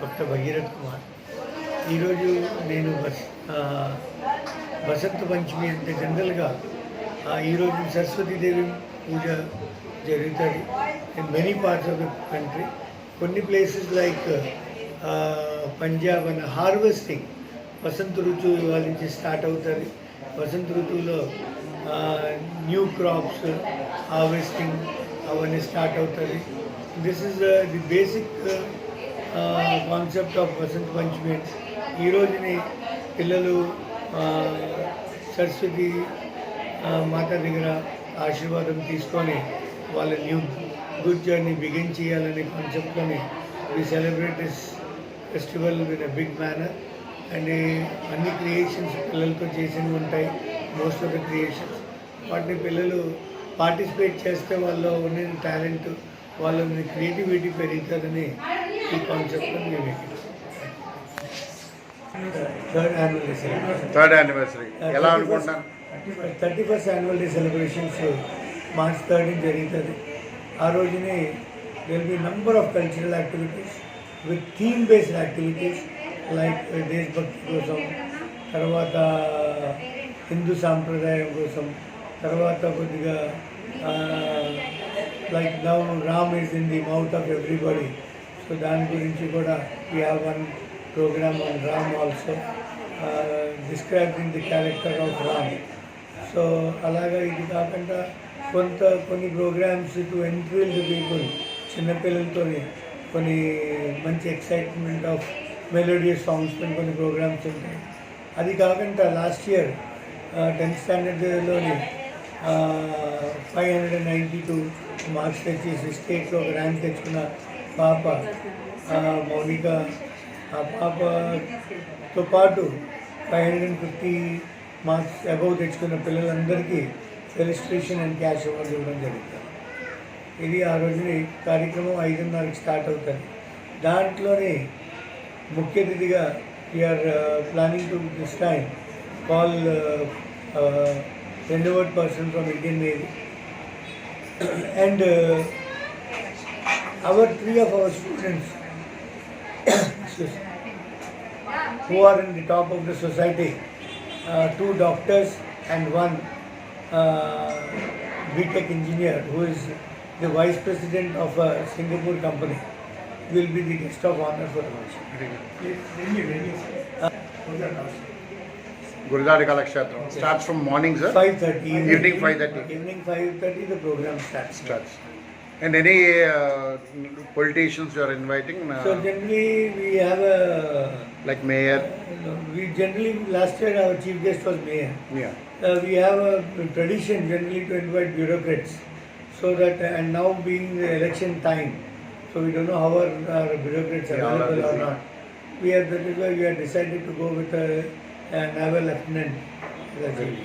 భక్త భగీరథ్ కుమార్. ఈరోజు నేను బస్ వసంత పంచమి అంటే జనరల్గా ఈరోజు సరస్వతీదేవి పూజ జరుగుతుంది in many parts of the country కొన్ని places like Punjab and harvesting వసంత ఋతువు వాళ్ళ నుంచి స్టార్ట్ అవుతుంది. వసంత ఋతువులో న్యూ క్రాప్స్ హార్వెస్టింగ్ అవన్నీ స్టార్ట్ అవుతుంది. This is the basic concept of Vasanta Panchami. ఈ రోజుని పిల్లలు సరస్వతి మాత దగ్గర ఆశీర్వాదం తీసుకొని వాళ్ళ న్యూ గుడ్ జర్నీ బిగిన్ చేయాలనే కాన్సెప్ట్లోని we celebrate this festival with a big manner and అన్ని క్రియేషన్స్ పిల్లలతో చేసినవి ఉంటాయి మోస్ట్ ఆఫ్ ద క్రియేషన్స్ వాటిని పిల్లలు పార్టిసిపేట్ చేస్తే వాళ్ళు ఉన్న టాలెంట్ వాళ్ళ క్రియేటివిటీ పెరుగుతుందని ఈ మేము థర్డ్ యాన్యువల్ థర్డ్ యానివర్సరీ ఎలా అనుకుంటున్నాను thirty first annual day celebrations March third జరుగుతుంది. ఆ రోజునే there'll be number of cultural activities with theme based activities like దేశభక్తి కోసం తర్వాత హిందూ సాంప్రదాయం కోసం తర్వాత కొద్దిగా like now Ram is in the mouth of everybody so దాని గురించి కూడా we have one programme on Ram also describing the character of Ram. So అలాగా ఇది కాకుండా కొంత కొన్ని programmes to enthral the people చిన్నపిల్లలతో కొన్ని మంచి ఎక్సైట్మెంట్ ఆఫ్ మెలోడియస్ సాంగ్స్ కొన్ని ప్రోగ్రామ్స్ ఉంటాయి. అది కాకుండా last year tenth స్టాండర్డ్లోని five hundred and ninety two marks తెచ్చేసి స్టేట్లో ఒక ర్యాంక్ తెచ్చుకున్న పాప మౌనిక ఆ పాపతో పాటు five hundred and fifty marks above తెచ్చుకున్న పిల్లలందరికీ రిజిస్ట్రేషన్ అండ్ క్యాష్ అవార్డు ఇవ్వడం జరుగుతుంది. ఇది ఆ రోజున కార్యక్రమం ఐదున్నరకు స్టార్ట్ అవుతుంది. దాంట్లోనే ముఖ్య అతిథిగా we are planning to this time call రెండవ person from Indian Navy and our three of our students who are in the top of the society, uh, two doctors and one uh, BTech engineer who is the vice president of a Singapore company will be the guest of honor for the lunch. Gurudwara Kalakshetra starts from morning, sir. 5:30. Evening 5:30. Evening 5:30 the program starts. Starts. And any uh, politicians you are inviting? Uh, So generally, we have a. like mayor? Uh, we generally last year our chief guest was mayor. Yeah. Uh, we have a tradition generally to invite bureaucrats, so that and now being the election time, so we don't know how our, our bureaucrats are available or not. We have that is why we have decided to go with a, a naval lieutenant. That's it.